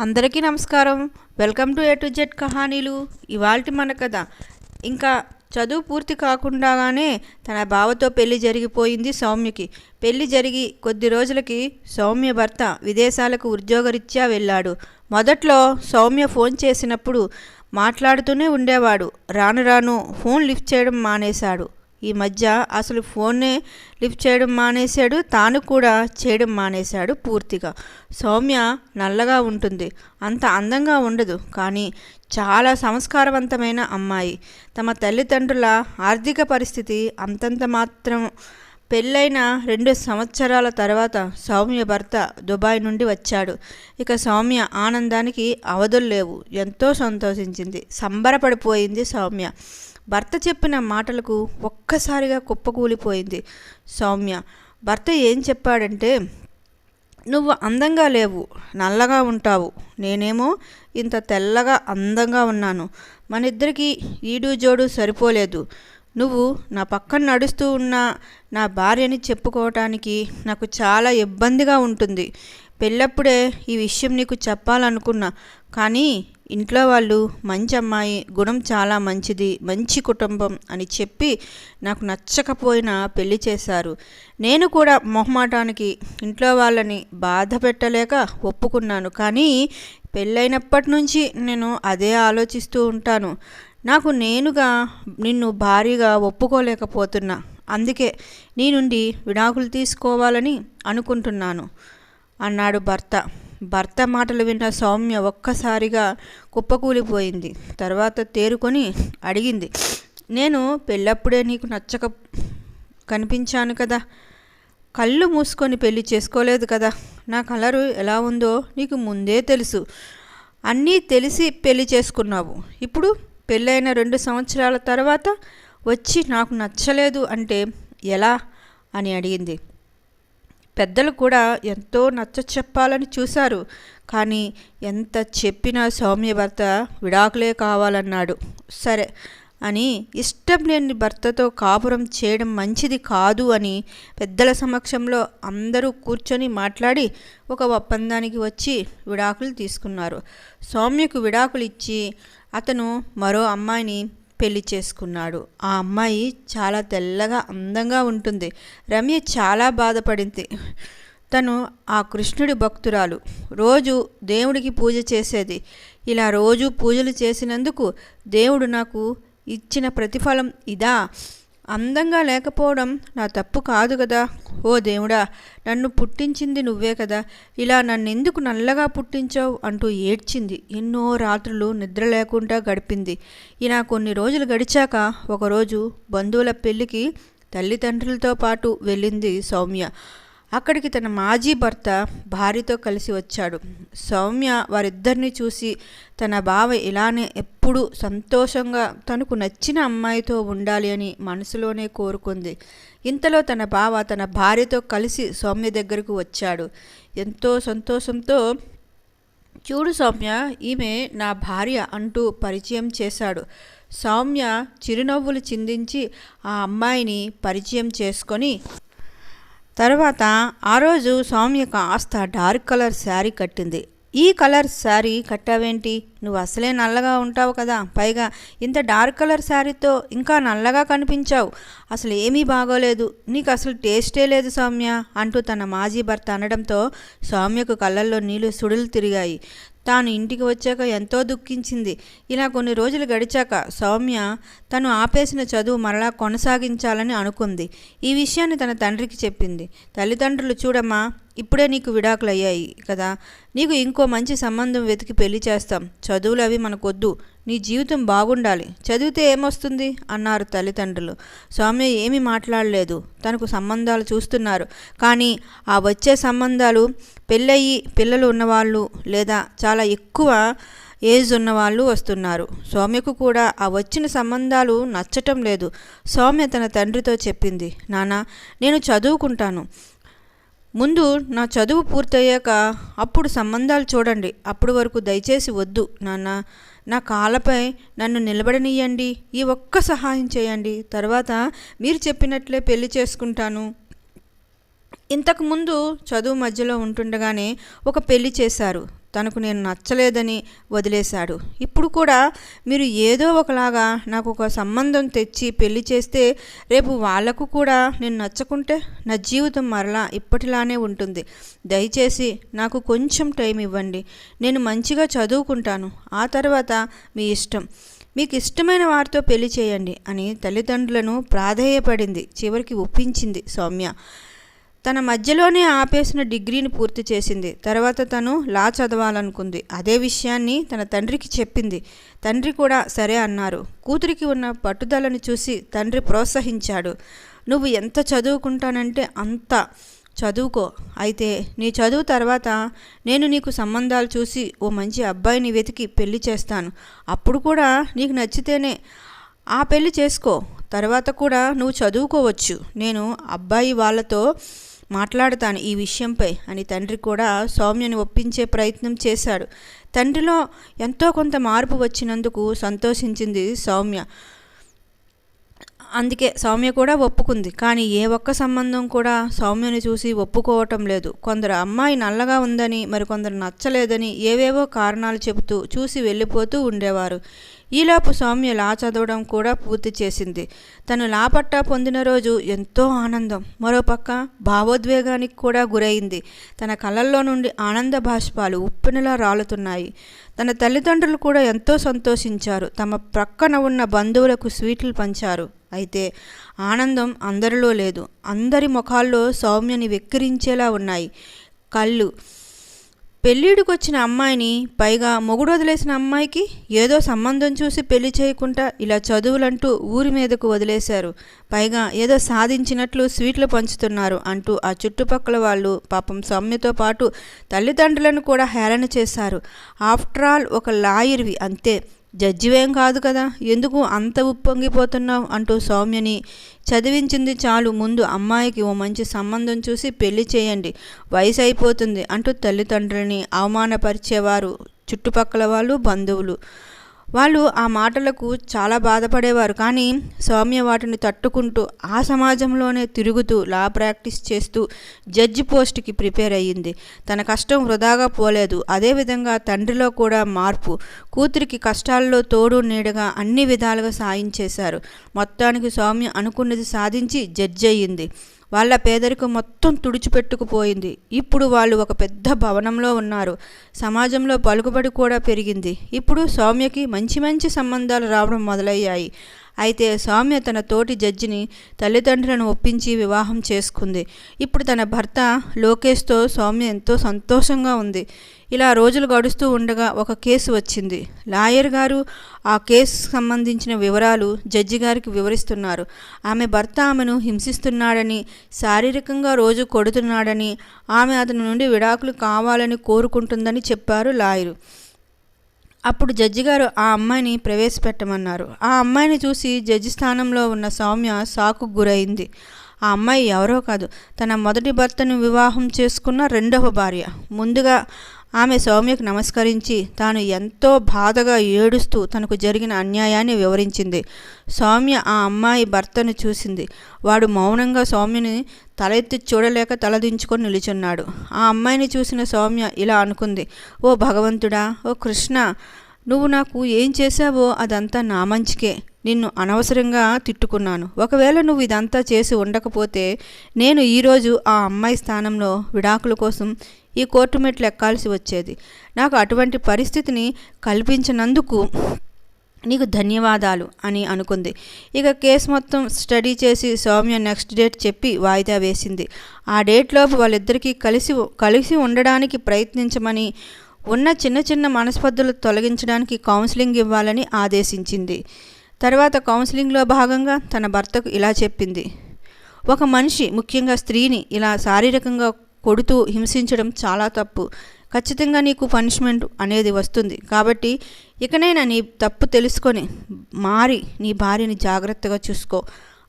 అందరికీ నమస్కారం. Welcome to A to Z కహానీలు. ఇవాల్టి మన కథ. ఇంకా చదువు పూర్తి కాకుండానే తన బావతో పెళ్ళి జరిగిపోయింది సౌమ్యకి. పెళ్ళి జరిగి కొద్ది రోజులకి సౌమ్య భర్త విదేశాలకు ఉద్యోగరీత్యా వెళ్ళాడు. మొదట్లో సౌమ్య ఫోన్ చేసినప్పుడు మాట్లాడుతూనే ఉండేవాడు. రాను రాను ఫోన్ లిఫ్ట్ చేయడం మానేశాడు. ఈ మధ్య అసలు ఫోన్నే లిఫ్ట్ చేయడం మానేశాడు తాను కూడా చేయడం మానేశాడు పూర్తిగా. సౌమ్య నల్లగా ఉంటుంది. అంత అందంగా ఉండదు. కానీ చాలా సంస్కారవంతమైన అమ్మాయి. తమ తల్లిదండ్రుల ఆర్థిక పరిస్థితి అంతంత మాత్రం పెళ్ళైన రెండు సంవత్సరాల తర్వాత సౌమ్య భర్త దుబాయ్ నుండి వచ్చాడు. ఇక సౌమ్య ఆనందానికి అవధులు లేవు. ఎంతో సంతోషించింది. సంబరపడిపోయింది సౌమ్య. భర్త చెప్పిన మాటలకు ఒక్కసారిగా కుప్పకూలిపోయింది. సౌమ్య భర్త ఏం చెప్పాడంటే నువ్వు అందంగా లేవు నల్లగా ఉంటావు. నేనేమో ఇంత తెల్లగా అందంగా ఉన్నాను. మన ఇద్దరికి ఈడు జోడు సరిపోలేదు. నువ్వు నా పక్కన నడుస్తూ ఉన్న నా భార్యని చెప్పుకోవటానికి నాకు చాలా ఇబ్బందిగా ఉంటుంది. పెళ్ళప్పుడే ఈ విషయం నీకు చెప్పాలనుకున్నా. కానీ ఇంట్లో వాళ్ళు మంచి అమ్మాయి గుణం చాలా మంచిది మంచి కుటుంబం అని చెప్పి నాకు నచ్చకపోయినా పెళ్ళి చేశారు. నేను కూడా మొహమాటానికి ఇంట్లో వాళ్ళని బాధ పెట్టలేక ఒప్పుకున్నాను. కానీ పెళ్ళైనప్పటి నుంచి నేను అదే ఆలోచిస్తూ ఉంటాను. నాకు నేనుగా నిన్ను భారీగా ఒప్పుకోలేకపోతున్నా. అందుకే నీ నుండి విడాకులు తీసుకోవాలని అనుకుంటున్నాను అన్నాడు భర్త. భర్త మాటలు విన్న సౌమ్య ఒక్కసారిగా కుప్పకూలిపోయింది. తర్వాత తేరుకొని అడిగింది నేను పెళ్ళప్పుడే నీకు నచ్చక కనిపించాను కదా. కళ్ళు మూసుకొని పెళ్ళి చేసుకోలేదు కదా. నా కలరు ఎలా ఉందో నీకు ముందే తెలుసు. అన్నీ తెలిసి పెళ్ళి చేసుకున్నావు. ఇప్పుడు పెళ్ళైన రెండు సంవత్సరాల తర్వాత వచ్చి నాకు నచ్చలేదు అంటే ఎలా? అని అడిగింది. పెద్దలు కూడా ఎంతో నచ్చ చెప్పాలని చూశారు. కానీ ఎంత చెప్పినా సౌమ్య భర్త విడాకులే కావాలన్నాడు. సరే అని ఇష్టం లేని భర్తతో కాపురం చేయడం మంచిది కాదు అని పెద్దల సమక్షంలో అందరూ కూర్చొని మాట్లాడి ఒక ఒప్పందానికి వచ్చి విడాకులు తీసుకున్నారు. సౌమ్యకు విడాకులు ఇచ్చి అతను మరో అమ్మాయిని పెళ్ళి చేసుకున్నాడు. ఆ అమ్మాయి చాలా తెల్లగా అందంగా ఉంటుంది. రమ్య చాలా బాధపడింది. తను ఆ కృష్ణుడి భక్తురాలు. రోజు దేవుడికి పూజ చేసేది. ఇలా రోజు పూజలు చేసినందుకు దేవుడు నాకు ఇచ్చిన ప్రతిఫలం ఇదా? అందంగా లేకపోవడం నా తప్పు కాదు కదా? ఓ దేవుడా నన్ను పుట్టించింది నువ్వే కదా? ఇలా నన్నెందుకు నల్లగా పుట్టించావు? అంటూ ఏడ్చింది. ఎన్నో రాత్రులు నిద్ర లేకుండా గడిపింది. ఇలా కొన్ని రోజులు గడిచాక ఒకరోజు బంధువుల పెళ్ళికి తల్లిదండ్రులతో పాటు వెళ్ళింది సౌమ్య. అక్కడికి తన మాజీ భర్త భార్యతో కలిసి వచ్చాడు. సౌమ్య వారిద్దరిని చూసి తన బావ ఇలానే ఎప్పుడూ సంతోషంగా తనకు నచ్చిన అమ్మాయితో ఉండాలి అని మనసులోనే కోరుకుంది. ఇంతలో తన బావ తన భార్యతో కలిసి సౌమ్య దగ్గరకు వచ్చాడు. ఎంతో సంతోషంతో చూడు సౌమ్య ఈమె నా భార్య అంటూ పరిచయం చేశాడు. సౌమ్య చిరునవ్వులు చిందించి ఆ అమ్మాయిని పరిచయం చేసుకొని తర్వాత ఆ రోజు సౌమ్య కాస్త డార్క్ కలర్ శారీ కట్టింది. ఈ కలర్ శారీ కట్టావేంటి? నువ్వు అసలే నల్లగా ఉంటావు కదా. పైగా ఇంత డార్క్ కలర్ శారీతో ఇంకా నల్లగా కనిపించావు. అసలు ఏమీ బాగోలేదు. నీకు అసలు టేస్టే లేదు సౌమ్య అంటూ తన మాజీ భర్త అనడంతో సౌమ్యకు కళ్ళల్లో నీళ్ళు సుడులు తిరిగాయి. తాను ఇంటికి వచ్చాక ఎంతో దుఃఖించింది. ఇలా కొన్ని రోజులు గడిచాక సౌమ్య తను ఆపేసిన చదువు మరలా కొనసాగించాలని అనుకుంది. ఈ విషయాన్ని తన తండ్రికి చెప్పింది. తల్లిదండ్రులు చూడమ్మా ఇప్పుడే నీకు విడాకులు అయ్యాయి కదా. నీకు ఇంకో మంచి సంబంధం వెతికి పెళ్ళి చేస్తాం. చదువులు అవి మనకొద్దు. నీ జీవితం బాగుండాలి. చదివితే ఏమొస్తుంది? అన్నారు తల్లిదండ్రులు. స్వామి ఏమీ మాట్లాడలేదు. తనకు సంబంధాలు చూస్తున్నారు. కానీ ఆ వచ్చే సంబంధాలు పెళ్ళయి పిల్లలు ఉన్నవాళ్ళు లేదా చాలా ఎక్కువ ఏజ్ ఉన్నవాళ్ళు వస్తున్నారు. సౌమ్యకు కూడా ఆ వచ్చిన సంబంధాలు నచ్చటం లేదు. సౌమ్య తన తండ్రితో చెప్పింది నాన్న నేను చదువుకుంటాను. ముందు నా చదువు పూర్తయ్యాక అప్పుడు సంబంధాలు చూడండి. అప్పుడు వరకు దయచేసి వద్దు నాన్న. నా కాళ్ళపై నన్ను నిలబడనియండి. ఈ ఒక్క సహాయం చేయండి. తర్వాత మీరు చెప్పినట్లే పెళ్ళి చేసుకుంటాను. ఇంతకుముందు చదువు మధ్యలో ఉంటుండగానే ఒక పెళ్ళి చేశారు. తనకు నేను నచ్చలేదని వదిలేశాడు. ఇప్పుడు కూడా మీరు ఏదో ఒకలాగా నాకు ఒక సంబంధం తెచ్చి పెళ్ళి చేస్తే రేపు వాళ్ళకు కూడా నేను నచ్చకుంటే నా జీవితం మరలా ఇప్పటిలానే ఉంటుంది. దయచేసి నాకు కొంచెం టైం ఇవ్వండి. నేను మంచిగా చదువుకుంటాను. ఆ తర్వాత మీ ఇష్టం. మీకు ఇష్టమైన వారితో పెళ్ళి చేయండి అని తల్లిదండ్రులను ప్రాధేయపడింది. చివరికి ఒప్పించింది సౌమ్య. తన మధ్యలోనే ఆపేసిన డిగ్రీని పూర్తి చేసింది. తర్వాత తను లా చదవాలనుకుంది. అదే విషయాన్ని తన తండ్రికి చెప్పింది. తండ్రి కూడా సరే అన్నారు. కూతురికి ఉన్న పట్టుదలను చూసి తండ్రి ప్రోత్సహించాడు. నువ్వు ఎంత చదువుకుంటానంటే అంత. చదువుకో. అయితే నీ చదువు తర్వాత నేను నీకు సంబంధాలు చూసి ఓ మంచి అబ్బాయిని వెతికి పెళ్ళి చేస్తాను. అప్పుడు కూడా నీకు నచ్చితేనే ఆ పెళ్ళి చేసుకో. తర్వాత కూడా నువ్వు చదువుకోవచ్చు. నేను అబ్బాయి వాళ్ళతో మాట్లాడతాను ఈ విషయంపై అని తండ్రి కూడా సౌమ్యను ఒప్పించే ప్రయత్నం చేశాడు. తండ్రిలో ఎంతో కొంత మార్పు వచ్చినందుకు సంతోషించింది సౌమ్య. అందుకే సౌమ్య కూడా ఒప్పుకుంది. కానీ ఏ ఒక్క సంబంధం కూడా సౌమ్యని చూసి ఒప్పుకోవటం లేదు. కొందరు అమ్మాయి నల్లగా ఉందని మరికొందరు నచ్చలేదని ఏవేవో కారణాలు చెబుతూ చూసి వెళ్ళిపోతూ ఉండేవారు. ఈలోపు సౌమ్య లా చదవడం కూడా పూర్తి చేసింది. తను లా పట్టా పొందిన రోజు ఎంతో ఆనందం. మరోపక్క భావోద్వేగానికి కూడా గురైంది. తన కళ్ళల్లో నుండి ఆనంద భాష్పాలు ఉప్పెనలా రాలుతున్నాయి. తన తల్లిదండ్రులు కూడా ఎంతో సంతోషించారు. తమ ప్రక్కన ఉన్న బంధువులకు స్వీట్లు పంచారు. అయితే ఆనందం అందరిలో లేదు. అందరి ముఖాల్లో సౌమ్యని వెక్కిరించేలా ఉన్నాయి. కళ్ళు. పెళ్ళిడికి వచ్చిన అమ్మాయిని పైగా మొగుడు వదిలేసిన అమ్మాయికి ఏదో సంబంధం చూసి పెళ్ళి చేయకుండా ఇలా చదువులంటూ ఊరి మీదకు వదిలేశారు. పైగా ఏదో సాధించినట్లు స్వీట్లు పంచుతున్నారు అంటూ ఆ చుట్టుపక్కల వాళ్ళు పాపం సౌమ్యతో పాటు తల్లిదండ్రులను కూడా హేళన చేశారు. ఆఫ్టర్ ఆల్ ఒక లాయర్వి అంతే. జడ్జివేం కాదు కదా? ఎందుకు అంత ఉప్పొంగిపోతున్నావు? అంటూ సౌమ్యని. చదివించింది చాలు. ముందు అమ్మాయికి ఓ మంచి సంబంధం చూసి పెళ్ళి చేయండి. వయసు అయిపోతుంది అంటూ తల్లిదండ్రులని అవమానపరిచేవారు చుట్టుపక్కల వాళ్ళు బంధువులు. వాళ్ళు ఆ మాటలకు చాలా బాధపడేవారు. కానీ సౌమ్య వాటిని తట్టుకుంటూ ఆ సమాజంలోనే తిరుగుతూ లా ప్రాక్టీస్ చేస్తూ జడ్జి పోస్ట్కి ప్రిపేర్ అయ్యింది. తన కష్టం వృధాగా పోలేదు. అదేవిధంగా తండ్రిలో కూడా మార్పు. కూతురికి కష్టాల్లో తోడు నీడగా అన్ని విధాలుగా సాయం చేశారు. మొత్తానికి సౌమ్య అనుకున్నది సాధించి జడ్జి అయ్యింది. వాళ్ళ పేదరికం మొత్తం తుడిచిపెట్టుకుపోయింది. ఇప్పుడు వాళ్ళు ఒక పెద్ద భవనంలో ఉన్నారు. సమాజంలో పలుకుబడి కూడా పెరిగింది. ఇప్పుడు సౌమ్యకి మంచి మంచి సంబంధాలు రావడం మొదలయ్యాయి. అయితే సౌమ్య తన తోటి జడ్జిని తల్లిదండ్రులను ఒప్పించి వివాహం చేసుకుంది. ఇప్పుడు తన భర్త లోకేష్తో సౌమ్య ఎంతో సంతోషంగా ఉంది. ఇలా రోజులు గడుస్తూ ఉండగా ఒక కేసు వచ్చింది. లాయర్ గారు ఆ కేసు సంబంధించిన వివరాలు జడ్జి గారికి వివరిస్తున్నారు. ఆమె భర్త ఆమెను హింసిస్తున్నాడని శారీరకంగా రోజు కొడుతున్నాడని ఆమె అతని నుండి విడాకులు కావాలని కోరుకుంటుందని చెప్పారు లాయరు. అప్పుడు జడ్జి గారు ఆ అమ్మాయిని ప్రవేశపెట్టమన్నారు. ఆ అమ్మాయిని చూసి జడ్జి స్థానంలో ఉన్న సౌమ్య సాకు గురైంది. ఆ అమ్మాయి ఎవరో కాదు తన మొదటి భర్తను వివాహం చేసుకున్న రెండవ భార్య. ముందుగా ఆమె సౌమ్యకు నమస్కరించి తాను ఎంతో బాధగా ఏడుస్తూ తనకు జరిగిన అన్యాయాన్ని వివరించింది. సౌమ్య ఆ అమ్మాయి భర్తను చూసింది. వాడు మౌనంగా సౌమ్యని తలెత్తి చూడలేక తలదించుకొని నిలుచున్నాడు. ఆ అమ్మాయిని చూసిన సౌమ్య ఇలా అనుకుంది ఓ భగవంతుడా ఓ కృష్ణ నువ్వు నాకు ఏం చేశావో అదంతా నా మంచికే. నిన్ను అనవసరంగా తిట్టుకున్నాను. ఒకవేళ నువ్వు ఇదంతా చేసి ఉండకపోతే నేను ఈరోజు ఆ అమ్మాయి స్థానంలో విడాకుల కోసం ఈ కోర్టు మెట్లు ఎక్కాల్సి వచ్చేది. నాకు అటువంటి పరిస్థితిని కల్పించినందుకు నీకు ధన్యవాదాలు అని అనుకుంది. ఇక కేసు మొత్తం స్టడీ చేసి సౌమ్య నెక్స్ట్ డేట్ చెప్పి వాయిదా వేసింది. ఆ డేట్లోపు వాళ్ళిద్దరికీ కలిసి కలిసి ఉండడానికి ప్రయత్నించమని ఉన్న చిన్న చిన్న మనస్పర్ధలు తొలగించడానికి కౌన్సిలింగ్ ఇవ్వాలని ఆదేశించింది. తర్వాత కౌన్సిలింగ్లో భాగంగా తన భర్తకు ఇలా చెప్పింది. ఒక మనిషి ముఖ్యంగా స్త్రీని ఇలా శారీరకంగా కొడుతూ హింసించడం చాలా తప్పు. ఖచ్చితంగా నీకు పనిష్మెంట్ అనేది వస్తుంది. కాబట్టి ఇకనైనా నీ తప్పు తెలుసుకొని మారి నీ భార్యని జాగ్రత్తగా చూసుకో.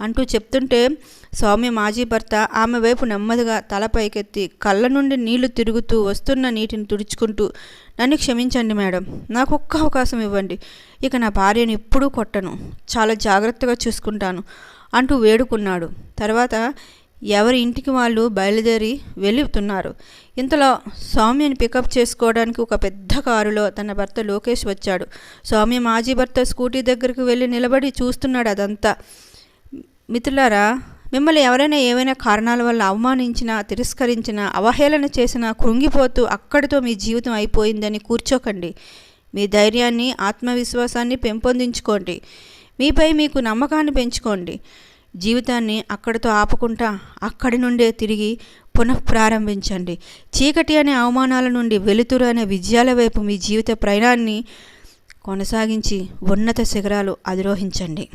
అంటూ చెప్తుంటే స్వామి మాజీ భర్త ఆమె వైపు నెమ్మదిగా తల పైకెత్తి కళ్ళ నుండి నీళ్ళు తిరుగుతూ వస్తున్న నీటిని తుడుచుకుంటూ నన్ను క్షమించండి మేడం నాకు ఒక్క అవకాశం ఇవ్వండి. ఇక నా భార్యను ఎప్పుడూ కొట్టను. చాలా జాగ్రత్తగా చూసుకుంటాను అంటూ వేడుకున్నాడు. తర్వాత ఎవరి ఇంటికి వాళ్ళు బయలుదేరి వెళుతున్నారు. ఇంతలో సౌమ్యని పికప్ చేసుకోవడానికి ఒక పెద్ద కారులో తన భర్త లోకేష్ వచ్చాడు. సౌమ్య మాజీ భర్త స్కూటీ దగ్గరకు వెళ్ళి నిలబడి చూస్తున్నాడు అదంతా. మిత్రులారా మిమ్మల్ని ఎవరైనా ఏవైనా కారణాల వల్ల అవమానించినా తిరస్కరించినా అవహేళన చేసినా కృంగిపోతూ అక్కడితో మీ జీవితం అయిపోయిందని కూర్చోకండి. మీ ధైర్యాన్ని ఆత్మవిశ్వాసాన్ని పెంపొందించుకోండి. మీపై మీకు నమ్మకాన్ని పెంచుకోండి. జీవితాన్ని అక్కడితో ఆపకుండా అక్కడి నుండే తిరిగి పునఃప్రారంభించండి. చీకటి అనే అవమానాల నుండి వెలుతురు అనే విజయాల వైపు మీ జీవిత ప్రయాణాన్ని కొనసాగించి ఉన్నత శిఖరాలు అధిరోహించండి.